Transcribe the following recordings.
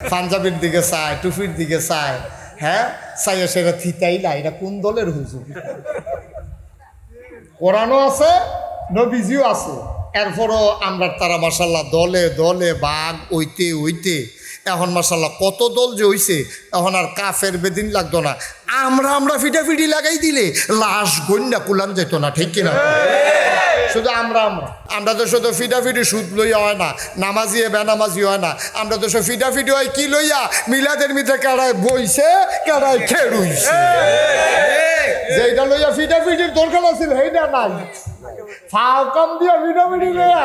পাঞ্জাবির দিকে চায় টুপির দিকে চায়। হ্যাঁ? চাইয়া সেটা থিতাইলা, এটা কোন দলের হুজুর? কোরআনও আছে, নবীজিও আছে। এরপরও আমরা তারা মাসাল্লাহ দলে দলে, বাঘ, ওইতে ওইতে। এখন মাসাল্লাহ কত দল যে হইছে, এখন আর কাফের বেদিন লাগতো না। আমরা আমরা ফিটাফিটি লাগাই দিলে লাশ গন্যা কুলান যেত না, ঠিক কিনা? শুধু আমরা আমরা। আমরা তো শুধু ফিটাফিটি সুদ লইয়া হয় না, নামাজি বেনামাজি হয় না। আমরা তো সব ফিটাফিটি হয় কি লইয়া? মিলাদের মিত্রে কেড়ায় বইছে, কেড়ায় খেড়ুইছে। যেটা লইয়া ফিটাফিটির দরকার আছিল, সেইটা নাই। ফাও কম দিয়া ফিটাফিটি লইয়া।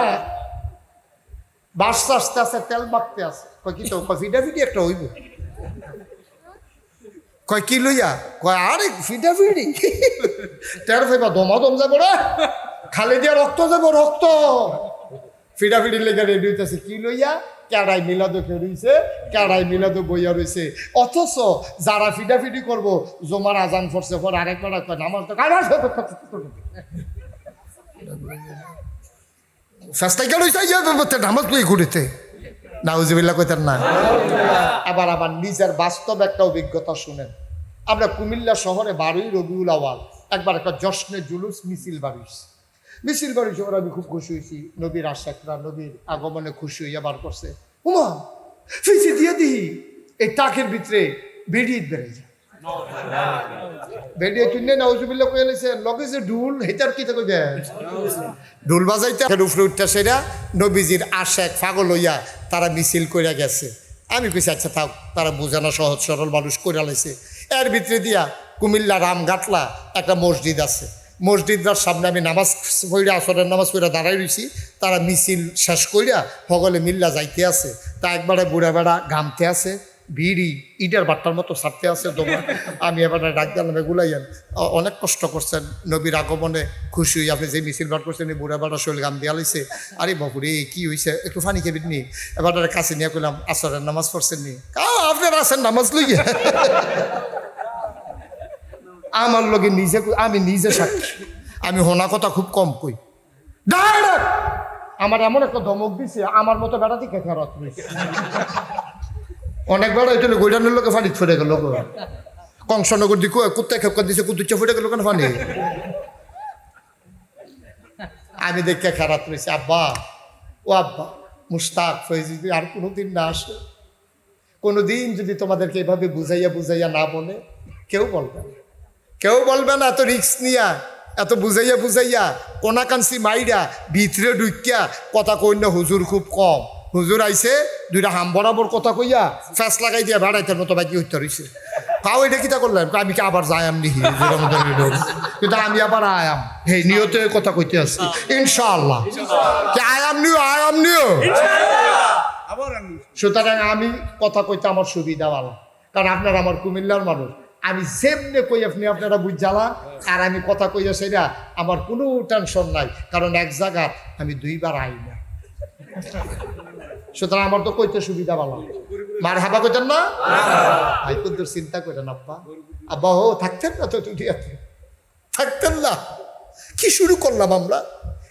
বাসতে আসতে আছে, তেল মাখতে আছে। কয় কি তো ফিটাফিটি একটা হইব? কয় কি লইয়া? কয় আরে ফিটাফিটি। টের ফাইবা দমা দম যাব রে। খালি দিয়া রক্ত যাব রক্ত। ফিটাফিটি লেগে রেডি হইতেছে। কি লইয়া? ক্যাড়াই মিলাদো রইছে ক্যাড়াই মিলাদো বইয়া রইছে। অথচ যারা ফিটাফিটি করব, জমার আজান ফরছে, পর আরেকবার কয় নামাজ তো কেন নামাজ লই ঘুরিতে। নাউজিবিল্লা কইতেন না। আবার নিজের বাস্তব একটা অভিজ্ঞতা শুনেন। আমরা কুমিল্লা শহরে বারোই রবিউল আওয়াল। একবার একটা জশ্নে জুলুস মিছিল বাড়িস মিছিল বাড়ির সময় আমি খুব খুশি হয়েছি, নবীর আশাকরা নবীর আগমনে খুশি হইয়া বার করছে। উমা ফিসি দিয়ে দিহি, এই টাকের ভিতরে বেরিয়ে বেড়ে যায়। কয়ে লাইছে লগে যে ডুল হেতার কি থাকে ঢোল বাজাইতে উপরে উঠতে নবীজির আশেক ফাগল হইয়া তারা মিছিল কইরা গেছে। আমি কইছি আচ্ছা থাক, তারা বোঝানো সহজ সরল মানুষ কইরা লাইছে এর ভিতরে দিয়া কুমিল্লা রামঘাটলা একটা মসজিদ আছে। মসজিদটার সামনে আমি নামাজ পড়া, আসরের নামাজ পড়া দাঁড়াই রইছি। তারা মিছিল শেষ করিয়া সকলে মিল্লা যাইতে আছে। তা একবারে বুড়া বেড়া ঘামতে আছে। বিড়ি, ইটার বাট্টার মতো ছাড়তে আছে দোমা আমি এবার ডাক দিলাম এগুলাইয়ান অনেক কষ্ট করছেন। নবীর আগমনে খুশি হয়ে আপনি যে মিছিল বার করছেন, এই বুড়া বেড়া শরীর গাম দিয়া লাইছে। আরে বাপুরে, কি হয়েছে একটু ফানি খেবি নি। এবার কাছে নিয়ে কইলাম, আসরের নামাজ পড়ছেন নি। আপনার আছেন নামাজ লইয়া? আমার লগে নিজে আমি নিজে সাক্ষী। আমি হোনা কথা খুব কম কই। ডাইরেক্ট আমার এমন একটা ধমক দিছে, আমার মতো বেড়া দিকে ফেরত অনেক বেড়া এটা গৈডানের লোকে ফানি ফুটে গেল। কংসনগর দিকে কুত্তা খেপকা দিছে কুতুচ্চা ফুটে গেল কেন ফানি? আমি দেখে খারাপ রয়েছে আব্বা, ও আব্বা, মুস্তাক ফৈজি আর কোনোদিন না আসে। কোনোদিন যদি তোমাদেরকে এভাবে বুঝাইয়া বুঝাইয়া না বলে, কেউ বলবে না। কেউ বলবে না, এত রিক্স নিয়া, এত বুঝাইয়া বুঝাইয়া, কোনাকান্সি মাইরা, ভিতরে ঢুকিয়া কথা কই না, হুজুর খুব কম। হুজুর আইছে, দুইটা হাম বরাবর কথা কইয়া ফ্যাস লাগাই দিয়া বেড়াইতে মতো বাকি হইতে রইছে তাও এটা কিতা করলেন? আমি কি আবার যায়াম নিহি। কিন্তু আমি আবার আয়াম হে, নিয়তে কথা কইতে আসছি। ইনশাআল্লাহ। কি আয়াম নিও আয়াম নিও? সুতরাং আমি কথা কইতে আমার সুবিধা ভালো। কারণ আপনার আমার কুমিল্লার মানুষ। আমি যেমনে কই আপনি আপনারা বুঝ জ্বালা আর আমি কথা কইয়া সেটা আমার কোনো টেনশন নাই, কারণ এক জায়গা আমি দুইবার আই না। সুতরাং আমার তো কইতে সুবিধা ভালো। মার হাবা কইতেন না? ভাই কুদ্দুর চিন্তা করেন আব্বা? আব্বা, ও থাকতেন না তো দুনিয়াতে? থাকতেন না। কি শুরু করলাম আমরা?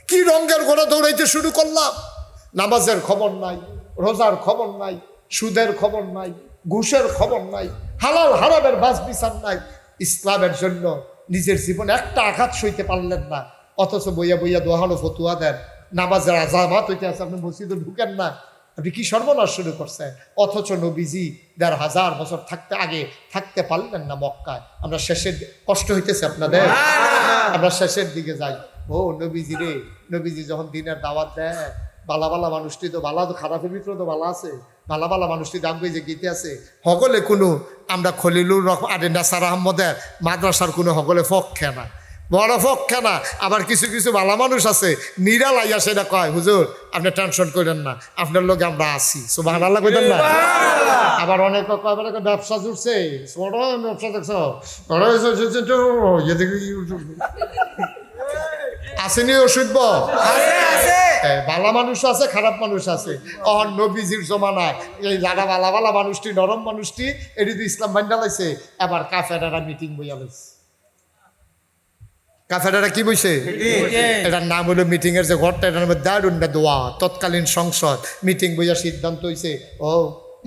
কি রঙের ঘোড়া দৌড়াইতে শুরু করলাম? নামাজের খবর নাই, রোজার খবর নাই, সুদের খবর নাই, ঘুষের খবর নাই হালাল হারামের বাস বিচার নাই। ইসলামের জন্য নিজের জীবনে একটা আঘাত সইতে পারলেন না। অথচ বইয়া বইয়া দোহানো ফতুয়া দেন। নামাজের আজামাত হইতে আছে, আপনি মসজিদে ঢুকেন না। আপনি কি সর্বনাশ শুরু করছেন? অথচ নবীজি দেড় হাজার বছর থাকতে আগে থাকতে পারলেন না মক্কায়। আমরা শেষের কষ্ট হইতেছে আপনাদের? আমরা শেষের দিকে যাই। ও নবীজি রে, নবীজি যখন দিনের দাওয়াত দেয় বালা বালা মানুষটি তো বালা তো খারাপের ভিতরে তো বালা আছে। বালা বালা মানুষটি দাম যে গীতে আছে সকলে কোনো আমরা খলিলুর রকম আরে নাসার আহমদের মাদ্রাসার কোনো সকলে পক্ষে না বড় পক্ষে না আবার কিছু কিছু ভালো মানুষ আছে নিরাল আইয়া সেটা কয় হুজুর আপনি টেনশন করেন না আপনার লোক আমরা আছি সুবাহ আল্লাহ কইতেন না আবার অনেক কয় বলে ব্যবসা জুড়ছে বড় ব্যবসা দেখছ ইয়ে আসেনি ওষুধ ভালো মানুষ আছে খারাপ মানুষ আছে। অহন নবীজির জমানায় এই যারা বালা বালা মানুষটি নরম মানুষটি এটি তো ইসলাম বান্ডালাইছে এবার কাফেরারা মিটিং বইয়া লাইছে। কাফেরারা কি বইছে? এটার নাম হলো মিটিং এর যে ঘরটা এটার নাম দারুণ দোয়া তৎকালীন সংসদ। মিটিং বইয়া সিদ্ধান্ত হইছে ও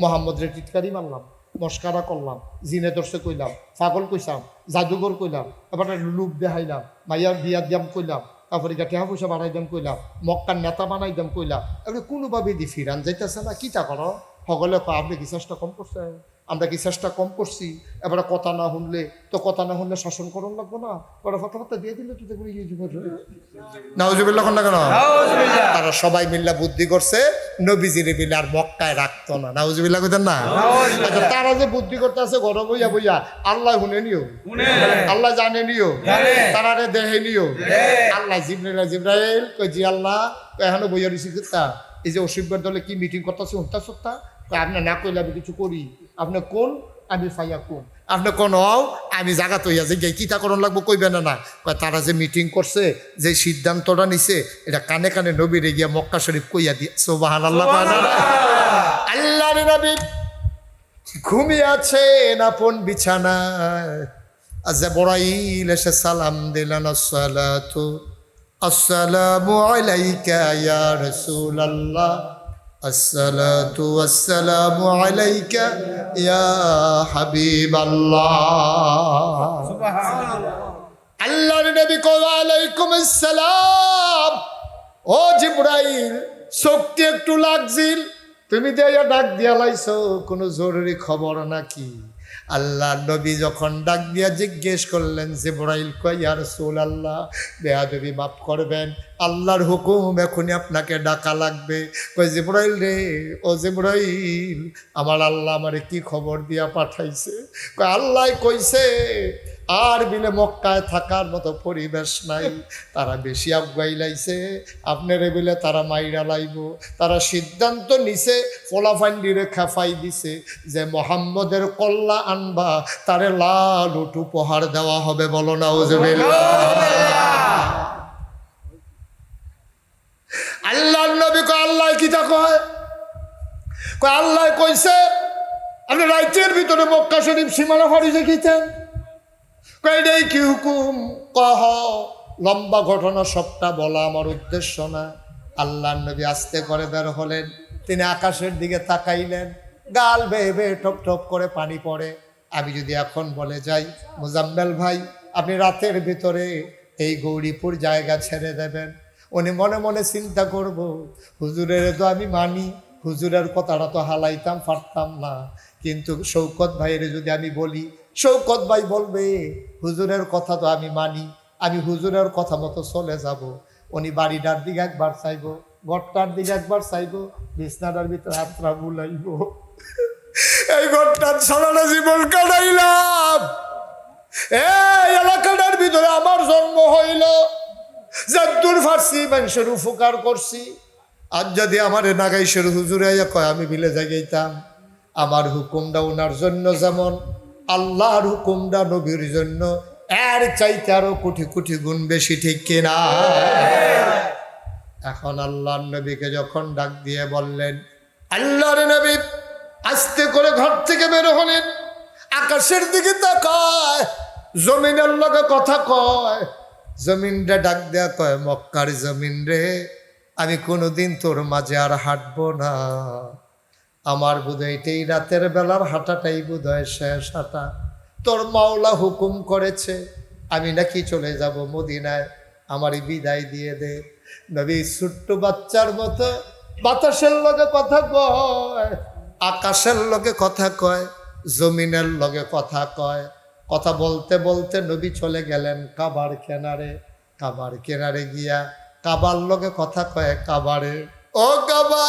মোহাম্মদ রে টিটকারি মারলাম মস্কারা করলাম জিনে দর্শে কইলাম পাগল কইসাম জাদুঘর কইলাম এবার লুক দেখাইলাম মাইয়ার বিয়া দিয়াম কইলাম তারপরে গা টেহা পয়সা বানাই দাম কইলাম মক্কার নেতা বানাই দাম কইলাম এগুলো কোনোভাবে দি ফিরান যাইতেছে না। কিতা করো? সকলে আপনি কি চেষ্টা কম করছে আমরা কি চেষ্টা কম করছি? এবারে কথা না শুনলে তো কথা না শুনলে শাসন করন লাগবো না? ওরা কথা কথা দিয়ে দিলে তো দেখুন জীবন নাউজুবিল্লাহ না কেন? তারা সবাই মিল্লা বুদ্ধি করছে নবীজিরে মিলে আর মক্কায় রাখতো না। নাউজুবিল্লাহ কইতেন না? আচ্ছা, তারা যে বুদ্ধি করতে আছে গরম হইয়া বইয়া আল্লাহ শুনে নিও। আল্লাহ জানে নিও। তারা রে দেহে নিও। আল্লাহ জিব্রাইল জিব্রাইল কই জি আল্লাহ কই এখনও বইয়া দিছি এই যে অসিব্যের দলে কি মিটিং করতেছে উন্তা সত্তা আপনি না কইলে আমি কিছু করি। আপনি কোন আমি ফাইয়া কোন? আপনি কোন হও আমি জায়গা তৈয়া যে কিতা করণ লাগবো কইবে না না। তারা যে মিটিং করছে যে সিদ্ধান্তটা নিছে এটা কানে কানে নবীরে গিয়া মক্কা শরীফ কইয়া দিয়ে। সোবাহান আল্লাহ আল্লাহ নবী ঘুমিয়ে আছেন আপন বিছানায় আজা বড়াইল এসে সালাম দিলেন আসসালাতু আসসালামু আলাইকা ইয়া রাসূলুল্লাহ। ইয়া আল্লাহর নবী কো আলাইকুম আসসালাম। ও জিব্রাইল শক্তি একটু লাগছিল। তুমি দিয়া ডাক দিয়া লাইছো কোনো জরুরি খবর নাকি? আল্লাহ নবী যখন ডাক দিয়া জিজ্ঞেস করলেন জিব্রাইল কয় ইয়া রাসূলুল্লাহ বেয়াদবি মাফ করবেন আল্লাহর হুকুম এখনই আপনাকে ডাকা লাগবে। কই জিব্রাইল রে, ও জিব্রাইল, আমার আল্লাহ আমারে কি খবর দিয়া পাঠাইছে? কয়, আল্লাহ কইছে, আর বিলে মক্কায় থাকার মতো পরিবেশ নাই। তারা বেশি আগুয়াইলাইছে আপনার বিলে তারা মাইরা লাইব। তারা সিদ্ধান্ত নিছে ফোলাফান্ডিরে খেফাই দিছে যে মোহাম্মদের কল্লা আনবা, তারে লাল উট উপহার দেওয়া হবে বলো না ওজবেল আল্লাহ নবী কয়, আল্লাহ কি তা কয়? কয়, আল্লাহ কইছে, আপনি রাজ্যের ভিতরে মক্কা শরীফ সীমানা ফাড়ি দেখিতেন কয়টাই কি হুকুম? কহ লম্বা ঘটনা সবটা বলা আমার উদ্দেশ্য না। আল্লাহ নবী আস্তে করে বের হলেন, তিনি আকাশের দিকে তাকাইলেন, গাল বেয়ে বেয়ে টপ টপ করে পানি পড়ে। আমি যদি এখন বলে যাই, মুজাম্মেল ভাই, আপনি রাতের ভিতরে এই গৌরীপুর জায়গা ছেড়ে দেবেন? উনি মনে মনে চিন্তা করব, হুজুরের তো আমি মানি, হুজুরের কথাটা তো হালাইতাম পারতাম না। কিন্তু শৌকত ভাইয়ের যদি আমি বলি, শৌকত ভাই বলবে, হুজুরের কথা তো আমি মানি, আমি হুজুরের কথা মতো চলে যাব। উনি বাড়িটার দিকে একবার চাইব, ঘরটার দিকে একবার চাইব, বিছনাটার ভিতরে হাতটা বুলাইব এই ঘরটার সারাটা জীবন কাটাইলাম। এই এলাকাটার ভিতরে আমার জন্ম হইল। যদ্দুর ফার্সি, মানুষের উপকার করছি। আর যদি আমার নাগাইশের হুজুরে আইয়া কয়, আমি বিলে জাগাইতাম, আমার হুকুমটা ওনার জন্য যেমন, আল্লাহর হুকুমটা নবীর জন্য, এর চাইতে আরও কোটি কোটি গুণ বেশি, ঠিক কিনা এখন আল্লাহর নবীকে যখন ডাক দিয়ে বললেন, আল্লাহর নবী, আস্তে করে ঘর থেকে বের হলেন, আকাশের দিকে তাকায়, জমিনের লগে কথা কয় জমিনটা ডাক দেয়া কয়, মক্কার জমিন রে আমি কোনোদিন তোর মাঝে আর হাঁটবো না। আমার বোধহয় এটাই রাতের বেলার হাঁটাটাই বোধহয় শেষ হাঁটা। তোর মাওলা হুকুম করেছে, আমি নাকি চলে যাব মদিনায়, আমারই বিদায় দিয়ে দে। নবী, ছোট্ট বাচ্চার মতো বাতাসের লগে কথা কয়, আকাশের লগে কথা কয়, জমিনের লগে কথা কয়। কথা বলতে বলতে নবী চলে গেলেন কাবার কেনারে। কাবার কেনারে গিয়া কাবার লগে কথা কয়ে, কাবারে, ও কাবা,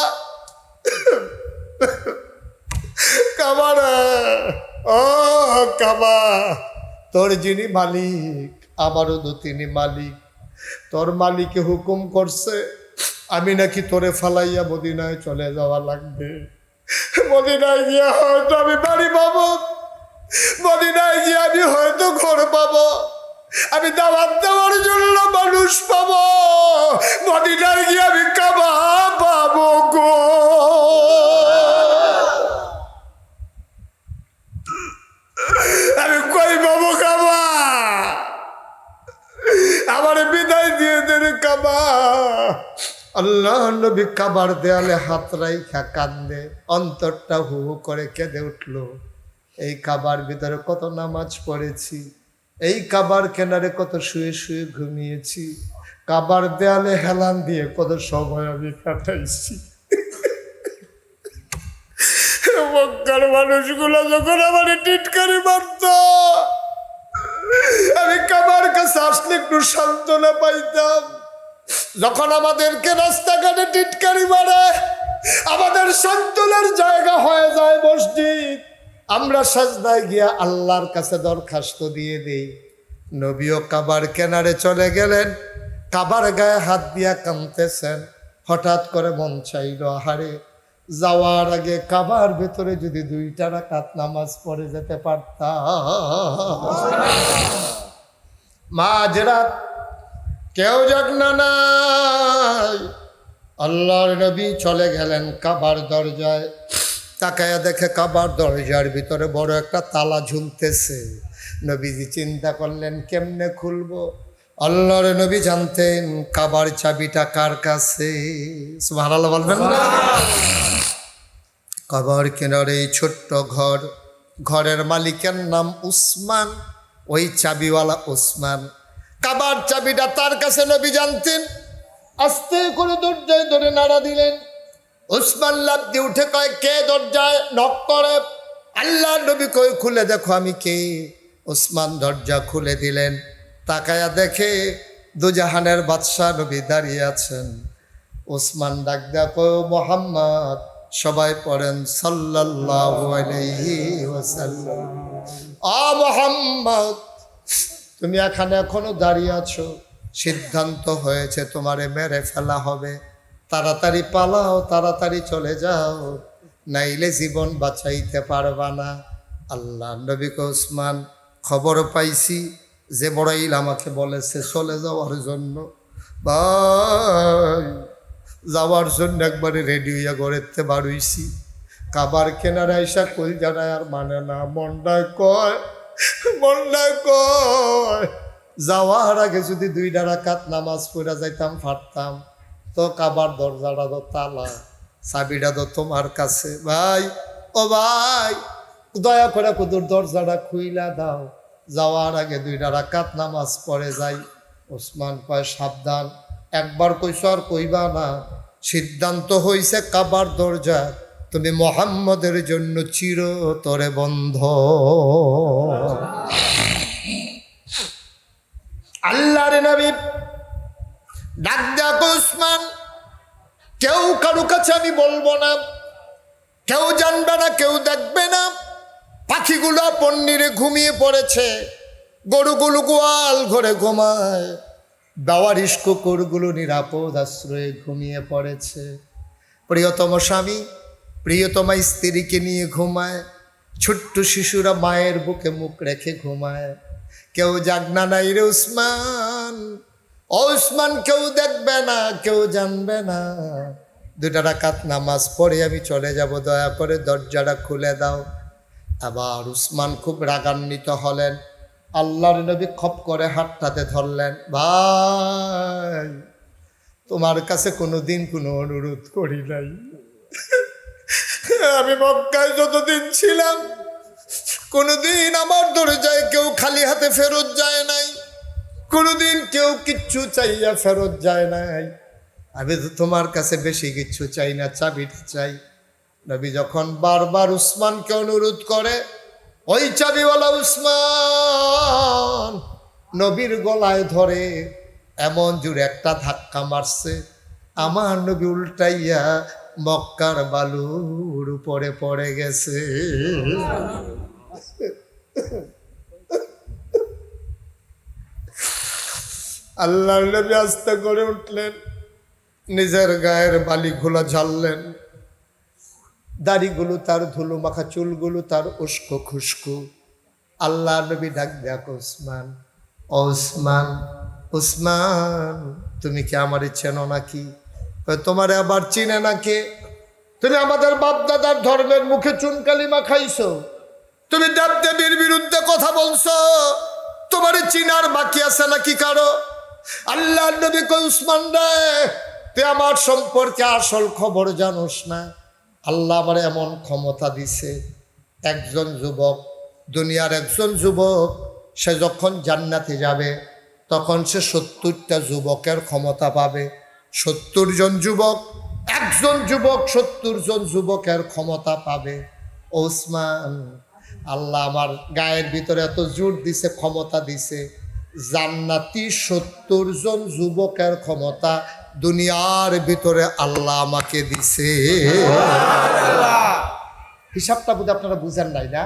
কাবারে, ও কাবা, তোর যিনি মালিক, আমারও তো তিনি মালিক। তোর মালিকে হুকুম করছে, আমি নাকি তোরে ফালাইয়া মদিনায় চলে যাওয়া লাগবে। মদিনায় গিয়া হয়তো আমি বাড়ি পাবো। মদিনায় গিয়ে আমি হয়তো ঘর পাবো। আমি দাওয়াত দেওয়ার জন্য মানুষ পাবো। মদিনায় গিয়ে আমি কাবা পাবো গো। আমি কই পাবো কাবা? আমার বিদায় দিয়ে দে রে কাবা। আল্লাহ নবী কাবার দেয়ালে হাত রাইখা কান্দে, অন্তরটা হু করে কেঁদে উঠল। এই কাবার ভিতরে কত নামাজ পড়েছি, এই কাবার কেনারে কত শুয়ে শুয়ে ঘুমিয়েছি, কাবার দেয়ালে হেলান দিয়ে কত সময় আমি কাটাইছি। মক্কার মানুষগুলো যখন আমার টিটকারি মারত, আমি কাবার কাছে আসলে একটু সান্ত্বনা পাইতাম। যখন আমাদেরকে রাস্তাঘাটে টিটকারি মারে, আমাদের সান্ত্বনার জায়গা আমরা সাজদায় গিয়া আল্লাহর কাছে দরখাস্ত দিয়ে দিই। নবীও কাবার কেনারে চলে গেলেন, কাবার গায়ে হাত দিয়া কামতেছেন হঠাৎ করে মন চাইল, আহারে, যাওয়ার আগে কাবার ভেতরে যদি দুইটা রাকাত নামাজ পড়ে যেতে পারতাম। মা যেরা কেউ যাক না নাই। আল্লাহর নবী চলে গেলেন কাবার দরজায়। তাকায়া দেখে কাবার দরজার ভিতরে বড় একটা তালা ঝুলতেছে। নবীজি চিন্তা করলেন কেমনে খুলবো? আল্লাহর নবী জানতেন কাবার চাবিটা কার কাছে? সুবহানাল্লাহ বলবেন না? কাবার কিনারে এই ছোট্ট ঘর ঘরের মালিকের নাম উসমান ওই চাবিওয়ালা উসমান। কাবার চাবিটা তার কাছে নবী জানতেন। আস্তে করে দরজায় ধরে নাড়া দিলেন। উসমান লাভ উঠে কয়, কে দরজায় নক করে? আল্লাহ নবী কই খুলে দেখো আমি কে। উসমান দরজা খুলে দিলেন। তাকায়া দেখে দুজাহানের বাদশাহ নবী দাঁড়িয়ে আছেন। ওসমান ডাক দেখো মোহাম্মদ, সবাই পড়েন সাল্লাল্লাহু আ মোহাম্মদ, তুমি এখানে এখনও দাঁড়িয়ে আছো। সিদ্ধান্ত হয়েছে তোমারে মেরে ফেলা হবে। তাড়াতাড়ি পালাও, তাড়াতাড়ি চলে যাও। নাইলে জীবন বাঁচাইতে পারবা না। আল্লাহ নবীকে ওসমান খবর পাইছি যে বড়াইল আমাকে বলেছে, চলে যাওয়ার জন্য। ভাই, যাওয়ার জন্য একবারে রেডি হইয়া গড়েতে বাড়ইছি। কাবার কেনার আইসা কই জানায় আর মানে না। মন্ডায় কয় মন্ডায় কয়, যাওয়ার আগে যদি দুই ডারাকাত নামাজ পড়া যাইতাম, ফাটতাম। তো কাবার দরজাটা তো তালা, চাবিটা তো তোমার কাছে। ভাই, ও ভাই, দয়া করে কুদুর দরজাটা খুইলা দাও। যাওয়ার আগে দুই ডারাকাত নামাজ পড়ে যাই। ওসমান কয়, সাবধান। একবার কইস, আর কইবা না। সিদ্ধান্ত হইছে কাবার দরজা। তুমি মোহাম্মদের জন্য চিরতরে বন্ধ। আল্লাহর নবী ডাক দেখো উসমান কেউ কারও কাছে আমি বলব না। কেউ জানবে না, কেউ দেখবে না। পাখিগুলো পন্নিরে ঘুমিয়ে পড়েছে। গরুগুলো গোয়াল ঘরে ঘুমায়। দাওয়ারিস কুকুরগুলো নিরাপদ আশ্রয়ে ঘুমিয়ে পড়েছে। প্রিয়তম স্বামী, প্রিয়তমা স্ত্রীকে নিয়ে ঘুমায়। ছোট্ট শিশুরা মায়ের বুকে মুখ রেখে ঘুমায়। কেউ জাগনা নাই রে উসমান ও উসমান কেউ দেখবে না, কেউ জানবে না। দুটা রাকাত নামাজ পড়ে আমি চলে যাব, দয়া করে দরজাটা খুলে দাও। আবার উসমান খুব রাগান্বিত হলেন। আল্লাহর নবী খপ করে হাতটাতে ধরলেন, ভাই, তোমার কাছে কোনো দিন কোনো অনুরোধ করি নাই। আমি মক্কায় যতদিন ছিলাম, কোনোদিন আমার দরজায় কেউ খালি হাতে ফেরত যায় নাই। কোনোদিন কেউ কিচ্ছু চাইয়া ফেরত যায় নাই। আমি তো তোমার কাছে বেশি কিচ্ছু চাই না, চাবিটা চাই। নবী যখন বারবার উসমানকে অনুরোধ করে, ওই চাবিওয়ালা উসমান, নবীর গলায় ধরে এমন জোরে একটা ধাক্কা মারছে, আমার নবী উল্টাইয়া মক্কার বালুর উপরে পড়ে গেছে। আল্লাহর নবী আস্তে করে উঠলেন, নিজের গায়ের বালিগুলো ঝাললেন দাড়িগুলো তার ধুলো মাখা, চুলগুলো তার উস্কো খুস্কো। আল্লাহ নবী ডাক দেখ ওসমান ওসমান ওসমান, তুমি কি আমার চেনো নাকি? তোমারে আবার চিনে নাকি তুমি আমাদের বাপ দাদার ধর্মের মুখে চুনকালি মাখাইছো। তুমি দেব দেবীর বিরুদ্ধে কথা বলছো। তোমার চিনার বাকি আছে নাকি কারও? আল্লাহ নবী কই উসমান রে, তুই আমার সম্পর্কে আসল খবর জানোস না। আল্লাহ আমার এমন ক্ষমতা দিছে, একজন যুবক, দুনিয়ার একজন যুবক, সে যখন জান্নাতে যাবে, তখন সে সত্তরটা যুবকের ক্ষমতা পাবে। সত্তর জন যুবক, একজন যুবক সত্তর জন যুবকের ক্ষমতা পাবে। ওসমান আল্লাহ আমার গায়ের ভিতরে এত জোর দিছে, ক্ষমতা দিছে জান্নাতি সত্তর জন যুবকের ক্ষমতা দুনিয়ার ভিতরে আল্লাহ আমাকে দিছে। হিসাবটা বোধ আপনারা বুঝেন নাই না?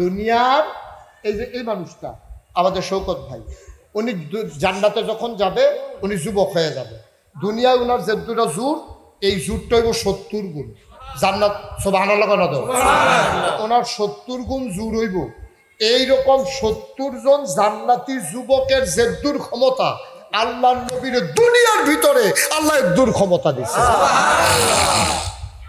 দুনিয়ার এই যে এই মানুষটা আমাদের শৌকত ভাই উনি জান্নাতে যখন যাবে উনি যুবক হয়ে যাবে। দুনিয়ায় উনার যে দুটা জোর এই জোরটা হইব সত্তর গুণ। জান্নাত সব আনা না তো? ওনার সত্তর গুণ জোর হইব। এইরকম সত্তর জন জান্নাতি যুবকের যে দূর ক্ষমতা আল্লাহ নবীর দুনিয়ার ভিতরে আল্লাহ দূর ক্ষমতা দিচ্ছে